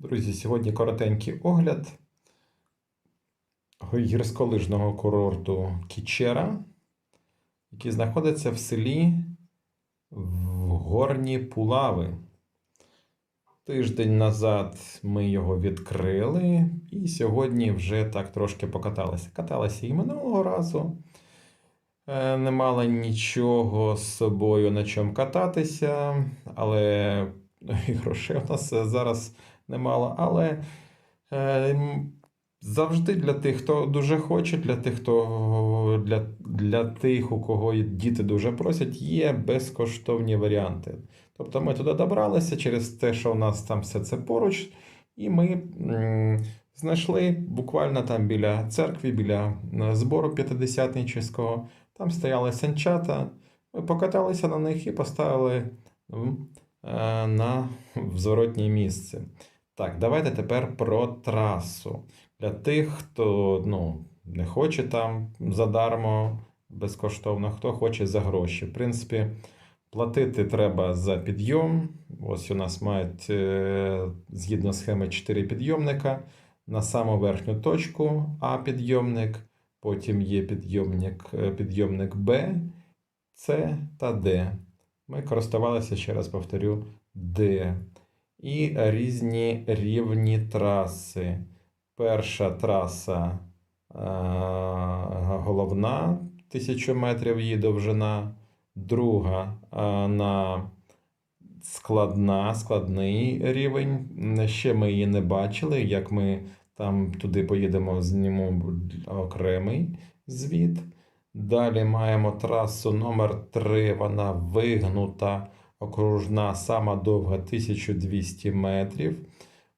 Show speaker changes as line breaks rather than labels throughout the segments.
Друзі, сьогодні коротенький огляд гірськолижного курорту Кічера, який знаходиться в селі в Горні Пулави. Тиждень назад ми його відкрили, і сьогодні вже так трошки покаталися. Каталися і минулого разу. Е, Не мали нічого з собою на чому кататися, але і грошей у нас зараз немало. Але е, завжди для тих, хто дуже хоче, для тих, хто для, для тих, у кого діти дуже просять, є безкоштовні варіанти. Тобто ми туди добралися через те, що у нас там все це поруч, і ми знайшли буквально там біля церкви, біля е, збору п'ятидесятничівського, там стояли санчата. Ми покаталися на них і поставили е, на зворотнє місце. Так, давайте тепер про трасу. Для тих, хто ну, не хоче там задармо, безкоштовно, хто хоче за гроші. В принципі, платити треба за підйом. Ось у нас мають е, згідно схеми 4 підйомника. На саму верхню точку А підйомник, потім є підйомник, е, підйомник Б, С та Д. Ми користувалися, ще раз повторю, Д. І різні рівні траси. Перша траса е, головна, 1000 метрів її довжина, друга е, на складна, складний рівень. Ще ми її не бачили. Як ми там туди поїдемо, знімемо окремий звіт. Далі маємо трасу номер 3 вона вигнута, окружна, сама довга 1200 метрів.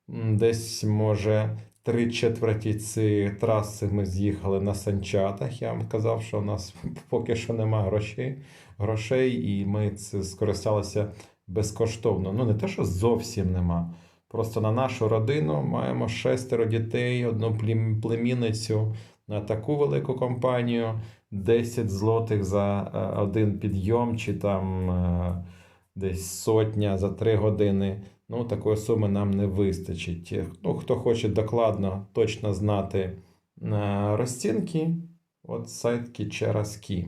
Десь, може, три четверті цієї траси ми з'їхали на санчатах. Я вам казав, що у нас поки що нема грошей, грошей і ми це скористалися безкоштовно. Ну, не те, що зовсім нема. Просто на нашу родину маємо шестеро дітей, одну племінницю на таку велику компанію. 10 злотих за е, один підйом, чи там е, десь сотня за 3 години. Ну, такої суми нам не вистачить. Ну, хто хоче докладно точно знати е, розцінки, от сайт Кічераські.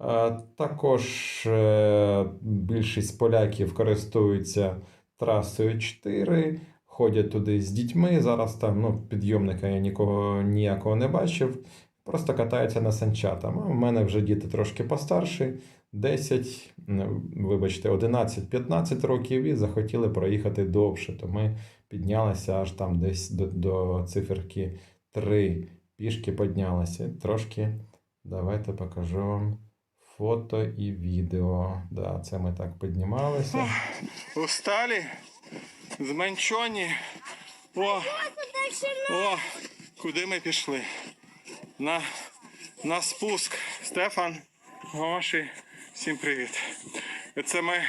Е, Також е, більшість поляків користуються трасою 4, ходять туди з дітьми. Зараз там ну, підйомника я нікого ніякого не бачив. Просто катаються на санчатах. У мене вже діти трошки постарші, 10, вибачте, 11-15 років і захотіли проїхати довше. То ми піднялися аж там десь до, до циферки 3. Пішки піднялися. Трошки давайте покажу вам фото і відео. Да, це ми так піднімалися.
Устали, зменшені. О, о, куди ми пішли? На, на спуск. Стефан, Гоші, всім привіт. Це ми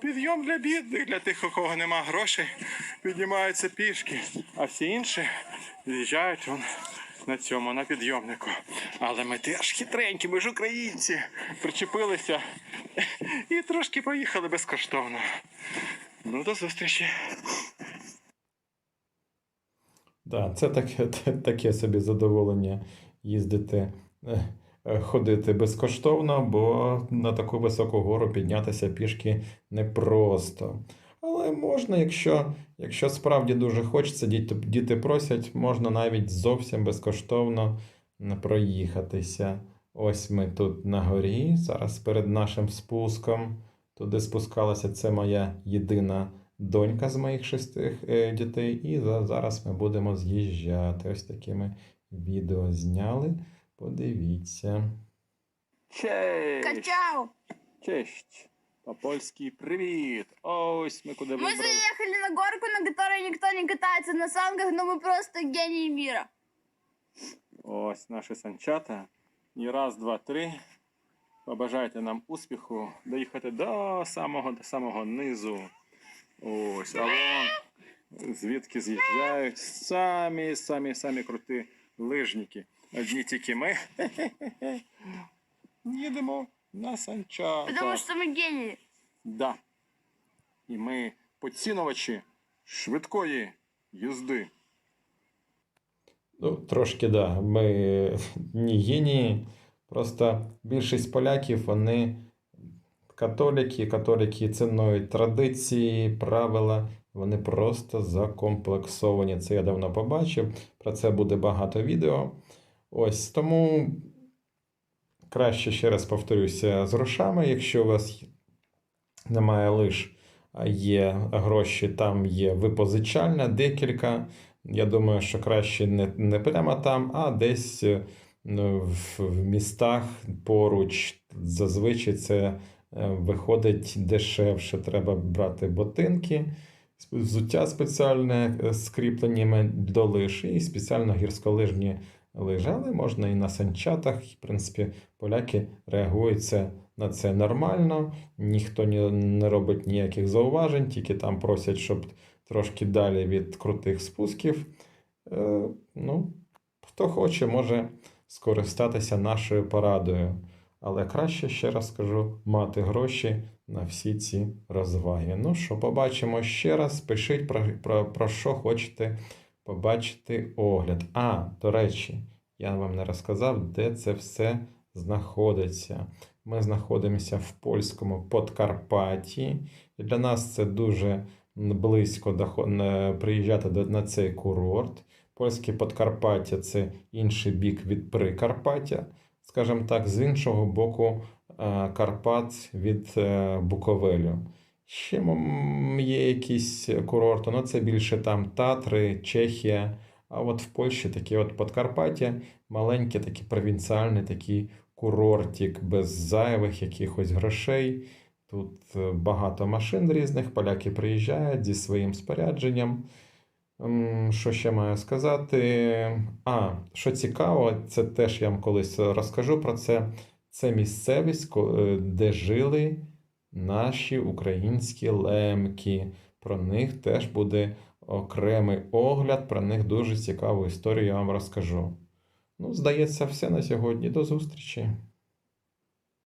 підйом для бідних, для тих, у кого нема грошей, піднімаються пішки, а всі інші з'їжджають вон на цьому, на підйомнику. Але ми теж хитренькі, ми ж українці, причепилися і трошки поїхали безкоштовно. Ну, до зустрічі.
Да, це таке, таке собі задоволення їздити, е, е, ходити безкоштовно, бо на таку високу гору піднятися пішки непросто. Але можна, якщо, якщо справді дуже хочеться, діти, діти просять, можна навіть зовсім безкоштовно проїхатися. Ось ми тут на горі, зараз перед нашим спуском. Туди спускалася, це моя єдина донька з моїх шести е, дітей. І зараз ми будемо з'їжджати. Ось такі ми відео зняли. Подивіться.
Честь!
Качау!
Честь! По-польськи привіт! Ось ми куди
Мы
вибрали.
заехали на горку, на которой никто не катается на санках, но мы просто гении мира.
Ось наші санчата. І раз, два, три. Побажайте нам успіху доїхати до самого до самого низу. Ось, а вон звідки з'їжджають самі, самі, самі круті лижники. Одні тільки ми. Їдемо на санчата.
Потому что мы гении.
Да. І ми поцінувачі швидкої їзди.
Ну, трошки да. Ми не генії. Просто більшість поляків вони католіки, католіки цінують традиції, правила. Вони просто закомплексовані. Це я давно побачив. Про це буде багато відео. Ось тому краще ще раз повторюся з грошами. Якщо у вас немає лиш, є гроші, там є випозичальна, декілька. Я думаю, що краще не, не прямо там, а десь ну, в, в містах поруч. Зазвичай це виходить дешевше. Треба брати ботинки, взуття спеціальне е, з кріпленнями до лиж і спеціально гірськолижні лижі. Але можна і на санчатах. В принципі, поляки реагують на це нормально. Ніхто не, не робить ніяких зауважень, тільки там просять, щоб трошки далі від крутих спусків. Е, ну, хто хоче, може скористатися нашою порадою. Але краще, ще раз скажу, мати гроші на всі ці розваги. Ну що, побачимо ще раз. Пишіть про, про, про що хочете побачити огляд. А, до речі, я вам не розказав, де це все знаходиться. Ми знаходимося в польському Подкарпатті. І для нас це дуже близько приїжджати на цей курорт. Польське Подкарпаття це інший бік від Прикарпаття, скажімо так, з іншого боку е, Карпат від е, Буковелю. Ще є якісь курорти, але це більше там Татри, Чехія. А от в Польщі такі от Подкарпаття, маленький такий провінціальний такий курортик без зайвих якихось грошей. Тут е, багато машин різних, поляки приїжджають зі своїм спорядженням. М, Що ще маю сказати? А, що цікаво, це теж я вам колись розкажу про це. Це місцевість, е, де жили наші українські лемки. Про них теж буде окремий огляд, про них дуже цікаву історію я вам розкажу. Ну, здається, все на сьогодні. До зустрічі!